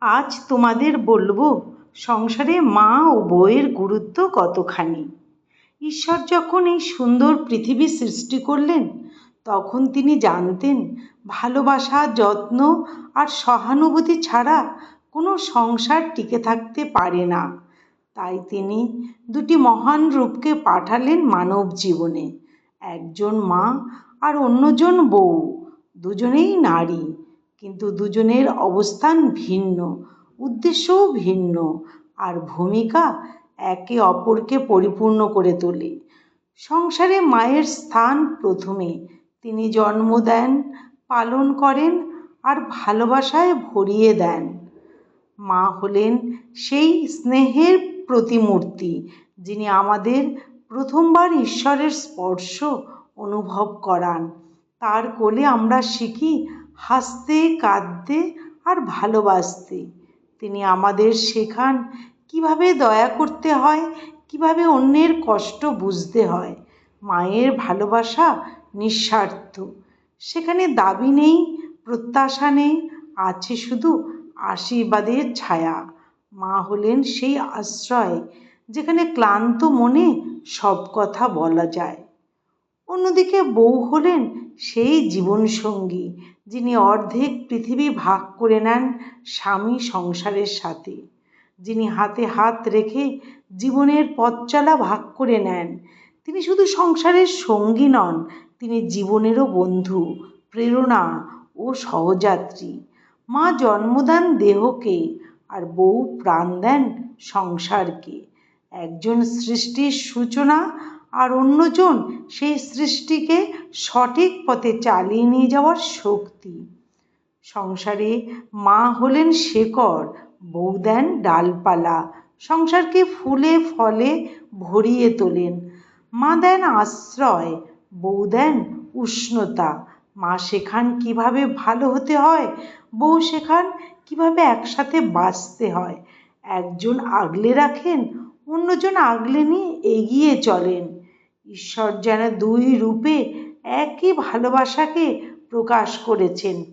আজ তোমাদের বলব, সংসারে মা ও বউয়ের গুরুত্ব কতখানি? ঈশ্বর যখন এই সুন্দর পৃথিবী সৃষ্টি করলেন, তখন তিনি জানতেন, ভালোবাসা, যত্ন আর সহানুভূতি ছাড়া কোনো সংসার টিকে থাকতে পারে না। তাই তিনি দুটি মহান রূপকে পাঠালেন মানব জীবনে, একজন মা আর অন্যজন বউ, দুজনেই নারী। কিন্তু দুজনের অবস্থান ভিন্ন, উদ্দেশ্যও ভিন্ন, আর ভূমিকা একে অপরকে পরিপূর্ণ করে তোলে। সংসারে মায়ের স্থান প্রথমে। তিনি জন্ম দেন, পালন করেন, আর ভালোবাসায় ভরিয়ে দেন। মা হলেন সেই স্নেহের প্রতিমূর্তি, যিনি আমাদের প্রথমবার ঈশ্বরের স্পর্শ অনুভব করান। তার কোলে আমরা শিখি হাসতে, কাঁদতে আর ভালোবাসতে। তিনি আমাদের শেখান কীভাবে দয়া করতে হয়, কীভাবে অন্যের কষ্ট বুঝতে হয়। মায়ের ভালোবাসা নিঃস্বার্থ। সেখানে দাবি নেই, প্রত্যাশা নেই, আছে শুধু আশীর্বাদের ছায়া। মা হলেন সেই আশ্রয় যেখানে ক্লান্ত মনে সব কথা বলা যায়। অন্যদিকে বউ হলেন সেই জীবনসঙ্গী যিনি অর্ধেক পৃথিবী ভাগ করে নেন স্বামী সংসারের সাথে। যিনি হাতে হাত রেখে জীবনের পথ চলা ভাগ করে নেন, তিনি শুধু সংসারের সঙ্গী নন, তিনি জীবনেরও বন্ধু, প্রেরণা ও সহযাত্রী। মা জন্মদান দেহকে আর বউ প্রাণ দেন সংসারকে। একজন সৃষ্টির সূচনা আর অন্যজন সেই সৃষ্টিকে সঠিক পথে চালিয়ে নিয়ে যাওয়ার শক্তি। সংসারে মা হলেন শেকড় বউ দেন ডালপালা। সংসারকে ফুলে ফলে ভরিয়ে তোলেন। মা দেন আশ্রয়, বউ দেন উষ্ণতা। মা শেখান কীভাবে ভালো হতে হয়, বউ শেখান কীভাবে একসাথে বাঁচতে হয়। একজন আগলে রাখেন, অন্যজন আগলে নিয়ে এগিয়ে চলেন। ঈশ্বর যেন দুই রূপে একই ভালোবাসাকে প্রকাশ করেছেন।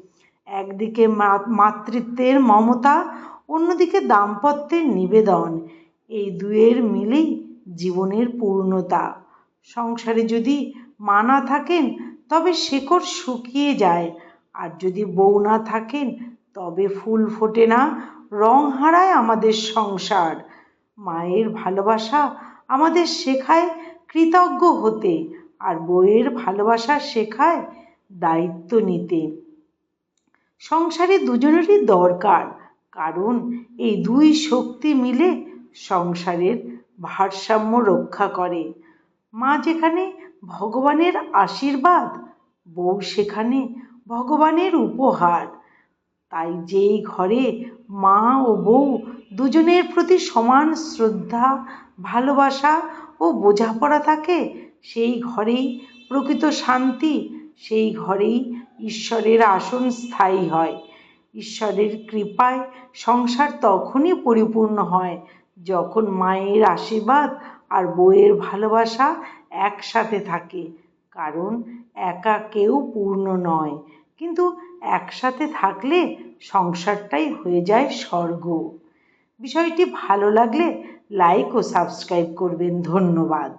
একদিকে মাতৃত্বের মমতা, অন্যদিকে দাম্পত্যের নিবেদন। এই দুয়ের মিলেই জীবনের পূর্ণতা। সংসারে যদি মা না থাকেন, তবে শেকড় শুকিয়ে যায়। আর যদি বউ না থাকেন, তবে ফুল ফোটে না, রং হারায় আমাদের সংসার। মায়ের ভালোবাসা আমাদের শেখায় কৃতজ্ঞ হতে আর বইয়ের ভালোবাসা শেখায় দায়িত্ব নিতে। সংসারে দুজনেরই দরকার, কারণ এই দুই শক্তি মিলে সংসারের ভারসাম্য রক্ষা করে। মা যেখানে ভগবানের আশীর্বাদ, বউ সেখানে ভগবানের উপহার। তাই যেই ঘরে মা ও বউ দুজনের প্রতি সমান শ্রদ্ধা, ভালোবাসা ও বোঝাপড়া থাকে সেই ঘরেই প্রকৃত শান্তি, সেই ঘরেই ঈশ্বরের আসন স্থায়ী হয়। ঈশ্বরের কৃপায় সংসার তখনই পরিপূর্ণ হয় যখন মায়ের আশীর্বাদ আর বউয়ের ভালোবাসা একসাথে থাকে। কারণ একা কেউ পূর্ণ নয়। কিন্তু একসাথে থাকলে সংসারটাই হয়ে যায় স্বর্গ। বিষয়টি ভালো লাগলে লাইক ও সাবস্ক্রাইব করবেন ধন্যবাদ